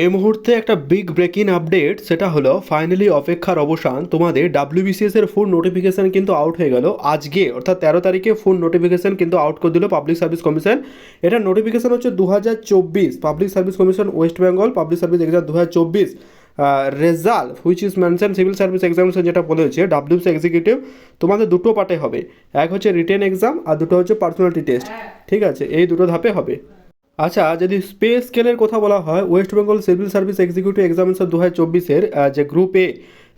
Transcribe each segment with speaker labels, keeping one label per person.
Speaker 1: এই মুহূর্তে একটা বিগ ব্রেকিং আপডেট সেটা হলো ফাইনালি অপেক্ষার অবসান। তোমাদের ডাব্লিউবিসিএস এর ফুল নোটিফিকেশন কিন্তু আউট হয়ে গেল। আজকে অর্থাৎ তেরো তারিখে ফুল নোটিফিকেশন কিন্তু আউট করে দিল পাবলিক সার্ভিস কমিশন এটা নোটিফিকেশন হচ্ছে দু হাজার চব্বিশ। Public service commission West Bengal public service exam দু হাজার চব্বিশ result which is mention civil service examination যেটা বলেছে ডাব্লিউসি এক্সিকিউটিভ তোমাদের দুটো পার্টে হবে। এক হচ্ছে রিটেন এক্সাম আর দুটো হচ্ছে পার্সোনালিটি টেস্ট ঠিক আছে এই দুটো ধাপে হবে। আচ্ছা যদি স্পেস স্কেলের কথা বলা হয় West Bengal civil service executive examination দু হাজার চব্বিশের যে গ্রুপ এ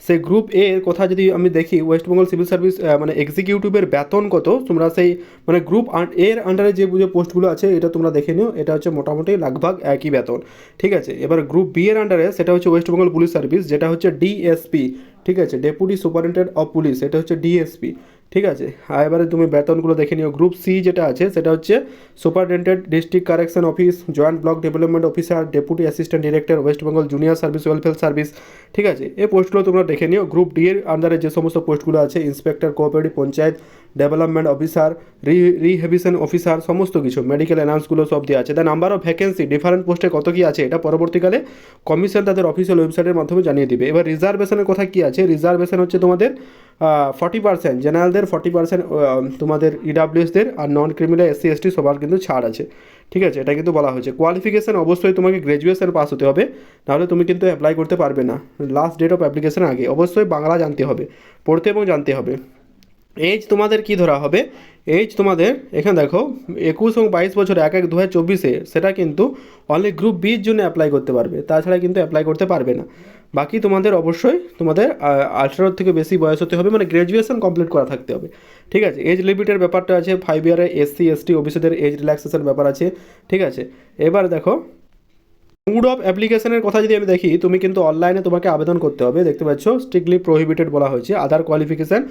Speaker 1: সেই গ্রুপ এ এর কথা যদি আমি দেখি ওয়েস্ট বেঙ্গল সিভিল সার্ভিস মানে এক্সিকিউটিভের বেতন কত? তোমরা সেই মানে গ্রুপ এর আন্ডারে যে যে পোস্টগুলো আছে, এটা তোমরা দেখে নিও, এটা হচ্ছে মোটামুটি লাগভাগ একই বেতন। ঠিক আছে? এবার গ্রুপ বি এর আন্ডারে সেটা হচ্ছে ওয়েস্ট বেঙ্গল পুলিশ সার্ভিস যেটা হচ্ছে ডিএসপি ঠিক আছে ডেপুটি সুপারিনটেন্ডেন্ট অফ পুলিশ এটা হচ্ছে ডিএসপি ঠিক আছে? এবারে তুমি বেতনগুলো দেখে নিও। গ্রুপ সি যেটা আছে, সেটা হচ্ছে superintendent district correction office joint block development officer deputy assistant director West Bengal junior service welfare service ঠিক আছে? এই পোস্টগুলো তোমরা দেখে নিও। গ্রুপ ডি এর আন্ডারে যে সমস্ত পোস্টগুলো আছে inspector cooperative panchayat development officer rehabilitation officer সমস্ত কিছু মেডিকেল অ্যানাউন্সগুলো সব দিয়ে আছে। The number of vacancy different পোস্টে কত কি আছে, এটা পরবর্তীকালে কমিশন তাদের অফিসিয়াল ওয়েবসাইটের মাধ্যমে জানিয়ে দিবে। এবার রিজার্ভেশনের কথা কী আছে? রিজার্ভেশন হচ্ছে তোমাদের ফর্টি পার্সেন্ট জেনারেলদের ফর্টি পার্সেন্ট তোমাদের ইডাব্লিউএসদের আর নন ক্রিমিনাল এসসি এসটি সবার কিন্তু ছাড় আছে। ঠিক আছে? এটা কিন্তু বলা হয়েছে। কোয়ালিফিকেশান অবশ্যই তোমাকে গ্র্যাজুয়েশন পাস হতে হবে, নাহলে তুমি কিন্তু অ্যাপ্লাই করতে পারবে না। লাস্ট ডেট অফ অ্যাপ্লিকেশন আগে। অবশ্যই বাংলা জানতে হবে, পড়তে এবং জানতে হবে। এজ তোমাদের কি ধরা হবে? এজ তোমাদের, এখানে দেখো, একুশ এবং বাইশ বছর, এক এক দু হাজার চব্বিশে, সেটা কিন্তু অনলি গ্রুপ বির জন্য অ্যাপ্লাই করতে পারবে। তাছাড়া কিন্তু অ্যাপ্লাই করতে পারবে না। বাকি তোমাদের অবশ্যই তোমাদের আঠারো থেকে বেশি বয়স হতে হবে মানে গ্র্যাজুয়েশন কমপ্লিট করা থাকতে হবে। ঠিক আছে? এজ লিমিটের ব্যাপারটা আছে ফাইভ ইয়ারে এসসি এসটি ওবিসিদের এজ রিল্যাক্সেশন ব্যাপার আছে। ঠিক আছে? এবার দেখো মুড অফ অ্যাপ্লিকেশনের কথা যদি আমি দেখি, তুমি কিন্তু অনলাইনে তোমাকে আবেদন করতে হবে। দেখতে পাচ্ছ? স্ট্রিক্টলি প্রহিবিটেড বলা হয়েছে। আধার কোয়ালিফিকেশান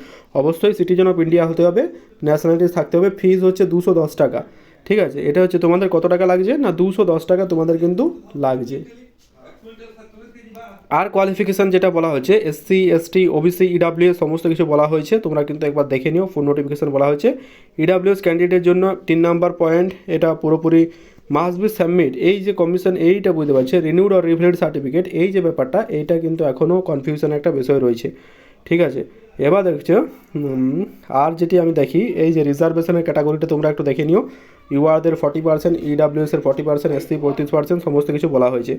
Speaker 1: অবশ্যই সিটিজেন অফ ইন্ডিয়া হতে হবে ন্যাশনালিটি থাকতে হবে। ফিজ হচ্ছে দুশো দশ টাকা। ঠিক আছে? এটা হচ্ছে তোমাদের কত টাকা লাগছে? না, দুশো দশ টাকা তোমাদের কিন্তু লাগছে। আর কোয়ালিফিকেশান যেটা বলা হয়েছে এসসি এসটি ওবিসি ইডাব্লিউএস সমস্ত কিছু বলা হয়েছে, তোমরা কিন্তু একবার দেখে নিও ফুল নোটিফিকেশান বলা হয়েছে। ইডাব্লিউএস ক্যান্ডিডেটের জন্য তিন নাম্বার পয়েন্ট এটা পুরোপুরি মাস্ট বি সাবমিট এই যে কমিশন এইটা বুঝতে পারছে রিনিউড অর রিভ্যালিড সার্টিফিকেট এই যে ব্যাপারটা, এইটা কিন্তু এখনও কনফিউশন একটা বিষয় রয়েছে। ঠিক আছে? এবার দেখছ আর যেটি আমি দেখি, এই যে রিজার্ভেশনের ক্যাটাগরিটা তোমরা একটু দেখে নিও। ইউআরদের ফর্টি পার্সেন্ট ইডাব্লিউএসের ফর্টি পার্সেন্ট এসসি পঁয়ত্রিশ পার্সেন্ট সমস্ত কিছু বলা হয়েছে।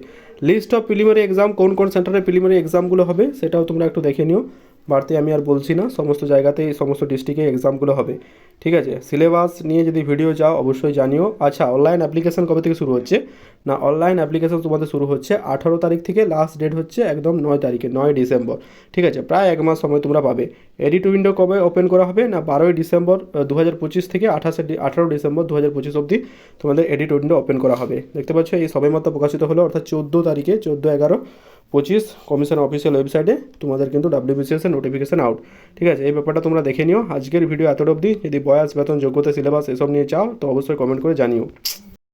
Speaker 1: লিস্ট অফ প্রিলিমারি এক্সাম কোন কোন সেন্টারে প্রিলিমারি এক্সামগুলো হবে, সেটাও তোমরা একটু দেখে নিও। বাড়তে আমি আর বলছি না, সমস্ত জায়গাতেই, সমস্ত ডিস্ট্রিক্টে এক্সামগুলো হবে। ঠিক আছে? সিলেবাস নিয়ে যদি ভিডিও চাও অবশ্যই জানিও। আচ্ছা অনলাইন অ্যাপ্লিকেশন কবে থেকে শুরু হচ্ছে? না অনলাইন অ্যাপ্লিকেশন তোমাদের শুরু হচ্ছে আঠারো তারিখ থেকে লাস্ট ডেট হচ্ছে একদম নয় তারিখে, নয় ডিসেম্বর। ঠিক আছে? প্রায় এক মাস সময় তোমরা পাবে। এডিট উইন্ডো কবে ওপেন করা হবে? না, বারোই ডিসেম্বর দু হাজার পঁচিশ থেকে আঠাশে আঠারো ডিসেম্বর দু হাজার পঁচিশ অবধি তোমাদের এডিট উইন্ডো ওপেন করা হবে। দেখতে পাচ্ছ, এই সবেমাত্র প্রকাশিত হলো, অর্থাৎ চোদ্দ তারিখে, চোদ্দ এগারো। পঁচিশ কমিশন অফিসিয়াল ওয়েবসাইটে তোমাদের কিন্তু ডাব্লিউবিসিএস নোটিফিকেশান নোটিফিকেশন আউট ঠিক আছে, এই ব্যাপারটা তোমরা দেখে নিও। আজকের ভিডিও এতটা অবধি। যদি বয়স, বেতন, যোগ্যতা সিলেবাস এসব নিয়ে চাও, তো অবশ্যই কমেন্ট করে জানিও।